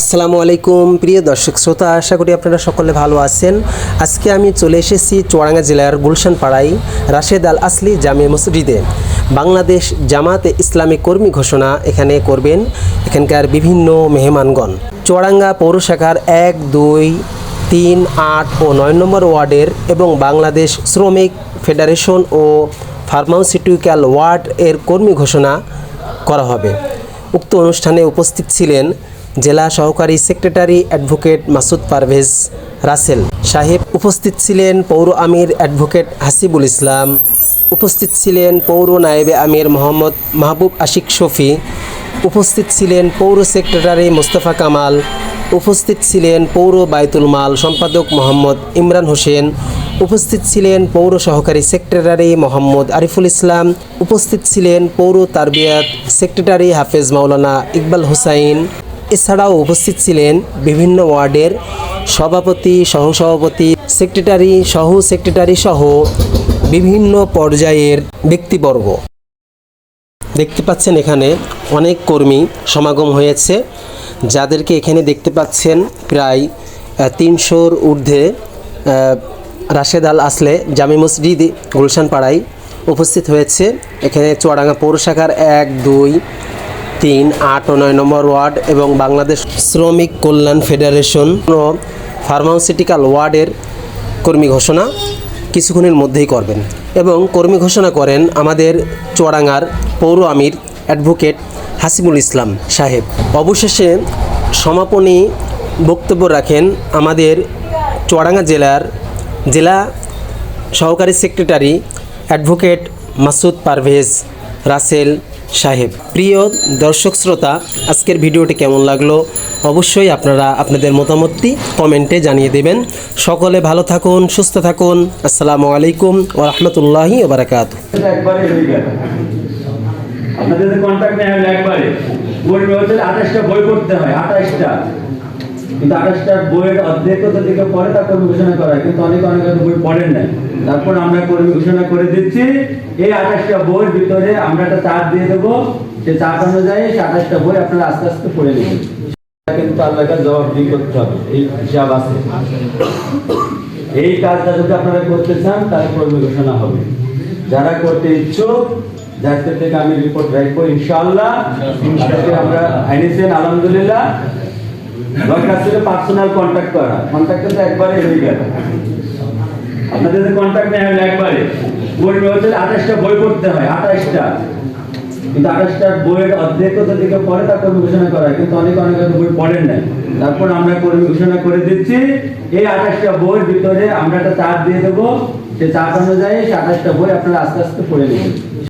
আসসালামু আলাইকুম, প্রিয় দর্শক শ্রোতা, আশা করি আপনারা সকলে ভালো আছেন। আজকে আমি চলে এসেছি চুয়াডাঙ্গা জেলার গুলশান পাড়ায় রাশেদ আল আসলি জামে মসজিদে। বাংলাদেশ জামাতে ইসলামী কর্মী ঘোষণা এখানে করবেন এখানকার বিভিন্ন মেহমানগণ। চুয়াডাঙ্গা পৌরশাখার এক, দুই, তিন, আট ও নয় নম্বর ওয়ার্ডের এবং বাংলাদেশ শ্রমিক ফেডারেশন ও ফার্মাসিউটিক্যাল ওয়ার্ড এর কর্মী ঘোষণা করা হবে। উক্ত অনুষ্ঠানে উপস্থিত ছিলেন জেলা সহকারী সেক্রেটারি অ্যাডভোকেট মাসুদ পারভেজ রাসেল সাহেব উপস্থিত ছিলেন পৌর আমির অ্যাডভোকেট হাসিবুল ইসলাম, উপস্থিত ছিলেন পৌর নায়েবে আমির মোহাম্মদ মাহবুব আশিক শফি, উপস্থিত ছিলেন পৌর সেক্রেটারি মোস্তফা কামাল, উপস্থিত ছিলেন পৌর বায়তুল মাল সম্পাদক মোহাম্মদ ইমরান হোসেন, উপস্থিত ছিলেন পৌর সহকারী সেক্রেটারি মোহাম্মদ আরিফুল ইসলাম, উপস্থিত ছিলেন পৌর তারবিয়াত সেক্রেটারি হাফেজ মাওলানা ইকবাল হুসাইন এছাড়াও উপস্থিত ছিলেন বিভিন্ন ওয়ার্ডের সভাপতি, সহসভাপতি, সেক্রেটারি সহ সেক্রেটারি সহ বিভিন্ন পর্যায়ের ব্যক্তিবর্গ। দেখতে পাচ্ছেন এখানে অনেক কর্মী সমাগম হয়েছে, যাদেরকে এখানে দেখতে পাচ্ছেন প্রায় তিনশোর ঊর্ধ্বে রাশেদ আল আসলে জামি মসজিদ গুলশান পাড়ায় উপস্থিত হয়েছে। এখানে চুয়াডাঙ্গা পৌরশাখার এক, দুই তিন, আট ও নয় নম্বর ওয়ার্ড এবং বাংলাদেশ শ্রমিক কল্যাণ ফেডারেশন ও ফার্মাসিউটিক্যাল ওয়ার্ডের কর্মী ঘোষণা কিছুক্ষণের মধ্যেই করবেন। এবং কর্মী ঘোষণা করেন আমাদের চুয়াডাঙ্গার পৌর আমির অ্যাডভোকেট হাসিবুল ইসলাম সাহেব। অবশেষে সমাপনী বক্তব্য রাখেন আমাদের চুয়াডাঙ্গা জেলার জেলা সহকারী সেক্রেটারি অ্যাডভোকেট মাসুদ পারভেজ রাসেল সাহেব, প্রিয় দর্শক শ্রোতা, আজকের ভিডিওটি কেমন লাগল? অবশ্যই আপনারা আপনাদের মতামতটি কমেন্টে জানিয়ে দেবেন। সকলে ভালো থাকুন, সুস্থ থাকুন। আসসালামু আলাইকুম ও রহমতুল্লাহি ওবরাকাত কিন্তু আঠাশটা বইয়ের অর্ধেক তো দিকে পরে কর্মী ঘোষণা করা হয় কিন্তু অনেক অনেক বই পড়েন নাই। তারপর আমরা ঘোষণা করে দিচ্ছি, এই আঠাশটা বইয়ের ভিতরে আমরা একটা চার্ট দিয়ে দেবো। সে চার্ট অনুযায়ী সে আঠাশটা বই আপনারা আস্তে আস্তে পড়ে নেবেন। কিন্তু আল্লাহকে করতে হবে, এই হিসাব আছে। এই কাজটা যদি আপনারা করতে চান, তাহলে কর্মী ঘোষণা হবে। যারা করতে ইচ্ছুক থেকে আমি রিপোর্ট রাখব, ইনশাআল্লাহ আমরা আইনেছেন, আলহামদুলিল্লাহ। দরকার ছিল পার্সোনাল কন্ট্যাক্ট করা। কন্ট্যাক্ট তো একবারে হয়ে গেল। আপনাদের কন্ট্যাক্ট একবারে বই হচ্ছে আঠাশটা বই পড়তে হয়, আঠাশটা। কিন্তু আঠাশটা বইয়ের অর্ধেক তো দিকে পরে তা কর্মী ঘোষণা করা কিন্তু অনেক অনেক বই পড়েন নাই। তারপর আমরা কর্মী ঘোষণা করে দিচ্ছি, এই আঠাশটা বইয়ের ভিতরে আমরা একটা চাপ দিয়ে দেবো, সে চাপ অনুযায়ী আঠাশটা বই আপনারা আস্তে আস্তে পড়ে নেবেন।